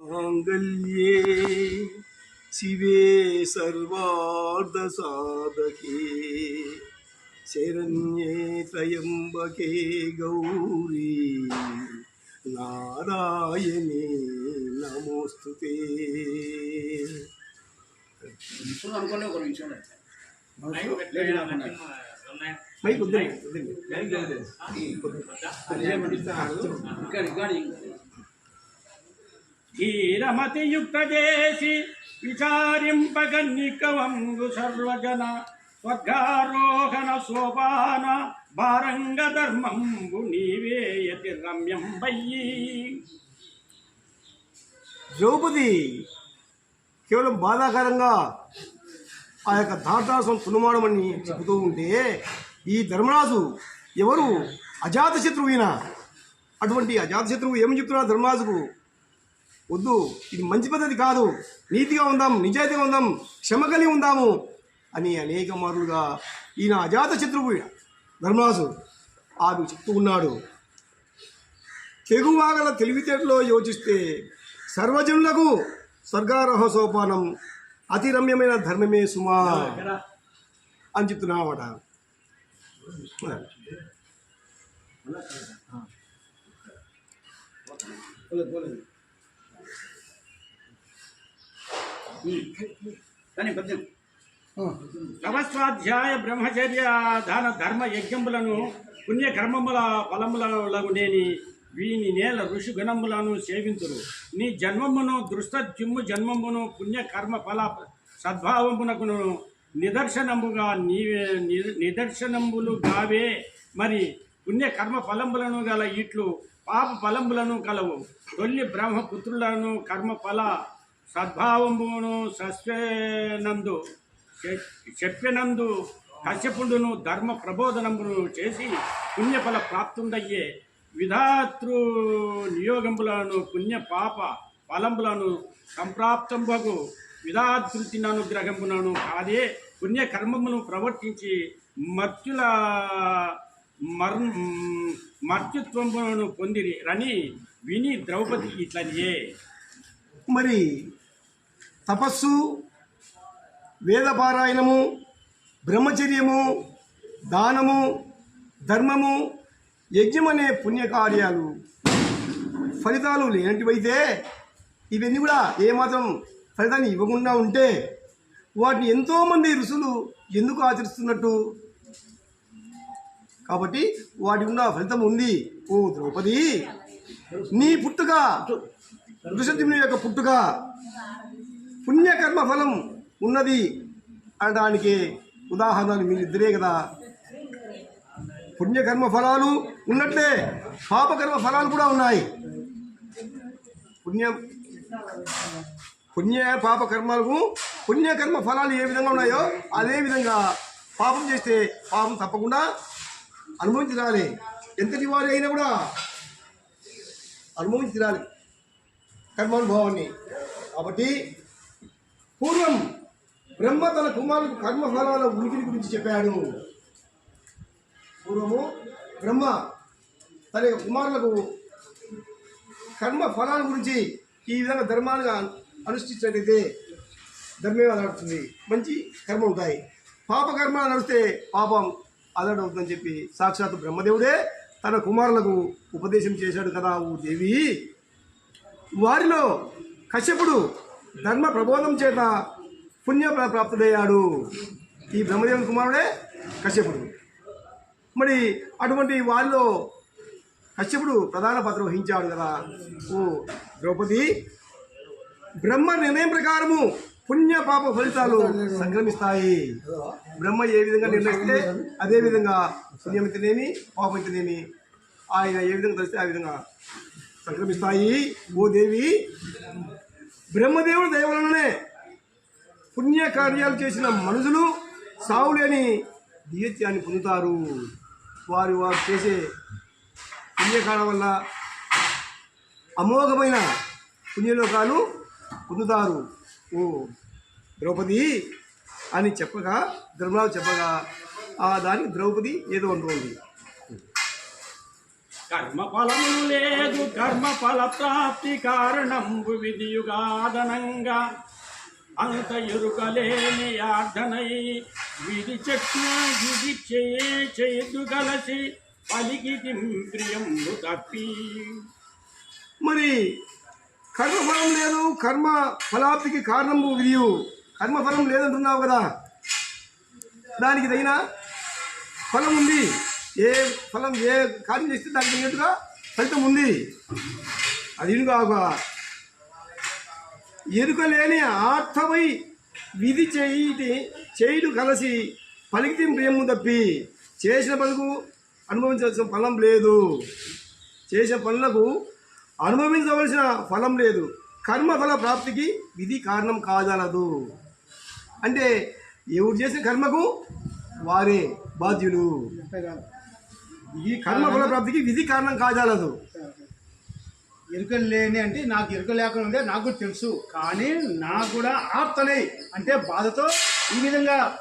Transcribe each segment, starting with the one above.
மாங்கல்யே சிவே சர்வார்த்த சாதகே சரண்யே தயம்பகே Gowri நாராயணே நமோஸ்து mic ధీరమతియుక్త చేసి విచారింపగన్నికవంగు సర్వజన స్వర్గారోహణ శోభాన భారంగ ధర్మంబు నీవేయతి రమ్యం బయ్యి ద్రౌపది కేవలం బాధాకరంగా ఆ యొక్క దాటాసం తునుమాడమని చెబుతూ ఉంటే ఈ ధర్మరాజు ఎవరు? అజాత శత్రువు అటువంటి అజాత శత్రువు చెప్తున్నారు ధర్మరాజుకు? వద్దు. ఇది మంచి పద్ధతి కాదు. నీతిగా ఉందాం నిజాయితీగా ఉందాం క్షమ కలిగి ఉందాము అని అనేక మార్లుగా ఈయన అజాత శత్రువు ధర్మరాజు ఆమె చెప్తూ ఉన్నాడు. తెగువాగల తెలివితేటలో యోచిస్తే సర్వజనులకు స్వర్గారోహ సోపానం అతి రమ్యమైన ధర్మమే సుమా అని చెప్తున్నామాట కానీ పద్యం. నవస్వాధ్యాయ బ్రహ్మచర్య దాన ధర్మ యజ్ఞములను పుణ్యకర్మముల ఫలములకు నేని వీని నేల ఋషి గుణములను సేవింతురు. నీ జన్మమును దృష్ట జిమ్ము జన్మమును పుణ్యకర్మ ఫల సద్భావమునకును నిదర్శనముగా నీవే ని- నిదర్శనములు గావే మరి పుణ్యకర్మ ఫలములను గల ఇట్లు పాప ఫలములను కలవు. తొల్లి బ్రహ్మపుత్రులను కర్మ ఫల సద్భావమును సస్వేనందు చెప్పినందు కశ్యపుడును ధర్మ ప్రబోధనమును చేసి పుణ్యఫల ప్రాప్తుండయ్యే విధాతృ నియోగంబులను పుణ్య పాప ఫలంబులను సంప్రాప్తంబగు విధాతృతిని అనుగ్రహములను కాదే పుణ్యకర్మమును ప్రవర్తించి మర్త్యుల మర్ మర్త్యుత్వములను పొందిరి రని విని ద్రౌపది ఇట్లనియే. మరి తపస్సు వేదపారాయణము బ్రహ్మచర్యము దానము ధర్మము యజ్ఞం అనే పుణ్యకార్యాలు. ఫలితాలు లేనటివైతే ఇవన్నీ కూడా ఏమాత్రం ఫలితాన్ని ఇవ్వకుండా ఉంటే వాటిని ఎంతోమంది ఋషులు ఎందుకు ఆచరిస్తున్నట్టు? కాబట్టి వాటి ఉన్న ఫలితం ఉంది. ఓ ద్రౌపది నీ పుట్టుక ఋషద్యుమ్ని యొక్క పుట్టుక పుణ్యకర్మ ఫలం ఉన్నది అనడానికి ఉదాహరణలు మీరిద్దరే కదా. పుణ్యకర్మ ఫలాలు ఉన్నట్లే పాపకర్మ ఫలాలు కూడా ఉన్నాయి. పుణ్యం పుణ్య పాప కర్మలకు పుణ్యకర్మ ఫలాలు ఏ విధంగా ఉన్నాయో అదే విధంగా పాపం చేస్తే పాపం తప్పకుండా అనుభవించాలి ఎంతటి వారి అయినా కూడా అనుభవించాలి కర్మానుభవాన్ని. కాబట్టి పూర్వం బ్రహ్మ తన కుమారులకు కర్మఫలాల ఉనికిని గురించి చెప్పాడు. పూర్వము బ్రహ్మ తన యొక్క కుమారులకు కర్మ ఫలాల గురించి ఈ విధంగా ధర్మాలుగా అనుష్ఠించినట్టయితే ధర్మమే నడుస్తుంది మంచి కర్మ ఉంటాయి పాప కర్మ నడిస్తే పాపం అలర్ట్ అవుతుందని చెప్పి సాక్షాత్ బ్రహ్మదేవుడే తన కుమారులకు ఉపదేశం చేశాడు కదా ఓ దేవి. వారిలో కశ్యపుడు ధర్మ ప్రబోధం చేత పుణ్య ప్రాప్తుడయ్యాడు ఈ బ్రహ్మదేవుని కుమారుడే కశ్యపుడు. మరి అటువంటి వారిలో కశ్యపుడు ప్రధాన పాత్ర వహించాడు కదా. ఓ ద్రౌపది బ్రహ్మ నిర్ణయం ప్రకారము పుణ్య పాప ఫలితాలు సంక్రమిస్తాయి. బ్రహ్మ ఏ విధంగా నిర్ణయిస్తే అదే విధంగా పుణ్యమితనేమి పాపమితనేమి ఆయన ఏ విధంగా తెలిస్తే ఆ విధంగా సంక్రమిస్తాయి. ఓ దేవి బ్రహ్మదేవుడు దయ పుణ్యకార్యాలు పుణ్య కార్యాలు చేసిన మనుషులు సావులేని దివ్యత్యాన్ని పొందుతారు. వారు వారు చేసే పుణ్యకాలం వల్ల అమోఘమైన పుణ్యలోకాలు పొందుతారు. ఓ ద్రౌపది అని చెప్పగా ధర్మరాజు చెప్పగా ఆ దానికి ద్రౌపది ఏదో అంటుంది. కర్మ ఫలము లేదు. కర్మ ఫల ప్రాప్తి కారణంబు విధియుగాదనంగా అంత ఎరుకలేని ఆర్ధనై విధి చెట్ల విధి చేయ చేదు కలసి పలికి ప్రియంబు తప్పి. మరి కర్మఫలం లేదు కర్మ ఫలాప్తికి కారణం విధియు. కర్మఫలం లేదంటున్నావు కదా. దానికి తగిన ఫలం ఉంది. ఏ ఫలం ఏ కార్యం చేస్తే దానికి తగినట్టుగా ఫలితం ఉంది. అది కాక ఎరుక లేని ఆర్థమై విధి చేయి చేయుడు కలిసి పలికితే ప్రియము తప్పి చేసిన పనులకు అనుభవించవలసిన ఫలం లేదు. చేసిన పనులకు అనుభవించవలసిన ఫలం లేదు. కర్మఫల ప్రాప్తికి విధి కారణం కాదనదు. అంటే ఎవరు చేసిన కర్మకు వారే బాధ్యులు. ఈ కర్మఫల ప్రాప్తికి విధి కారణం కాజాలదు. ఎరుకలు లేని అంటే నాకు ఎరుక లేకుండా ఉందే నాకు తెలుసు. కానీ నాకు కూడా ఆప్తలే అంటే బాధతో ఈ విధంగా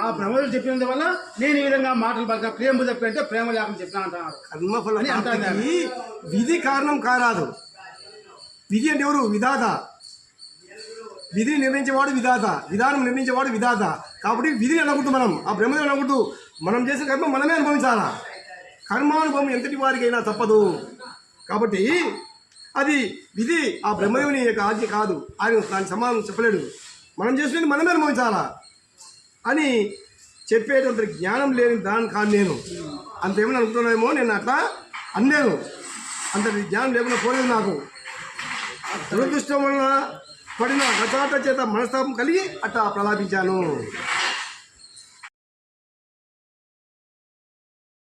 ఆ బ్రహ్మలు చెప్పినందు వల్ల నేను ఈ విధంగా మాటలు బాగా ప్రేమ చెప్పి అంటే ప్రేమ లేకుండా చెప్పిన అంటున్నారు కర్మఫల అని అంటారు విధి కారణం కారాదు. విధి అంటే ఎవరు? విధాత. విధిని నిర్ణయించేవాడు విధాత. విధానం నిర్ణయించేవాడు విధాత. కాబట్టి విధిని అనకూడదు మనం. ఆ బ్రహ్మని అనకూడదు. మనం చేసిన కర్మ మనమే అనుభవించాలా? కర్మానుభవం ఎంతటి వారికైనా తప్పదు. కాబట్టి అది ఇది ఆ బ్రహ్మదేవుని యొక్క ఆజ్ఞ కాదు. ఆయన దాని సమానం చెప్పలేడు. మనం చేసినది మనమే అనుభవించాలా? అని చెప్పేటంత జ్ఞానం లేని దాని కాదు నేను. అంతేమని అనుకున్నానేమో నేను అట్లా అన్నాను అంతటి జ్ఞానం లేకుండా పోలేదు నాకు. దురదృష్టం వలన పడిన గతాట చేత మనస్తాపం కలిగి అట్లా ప్రలాపించాను.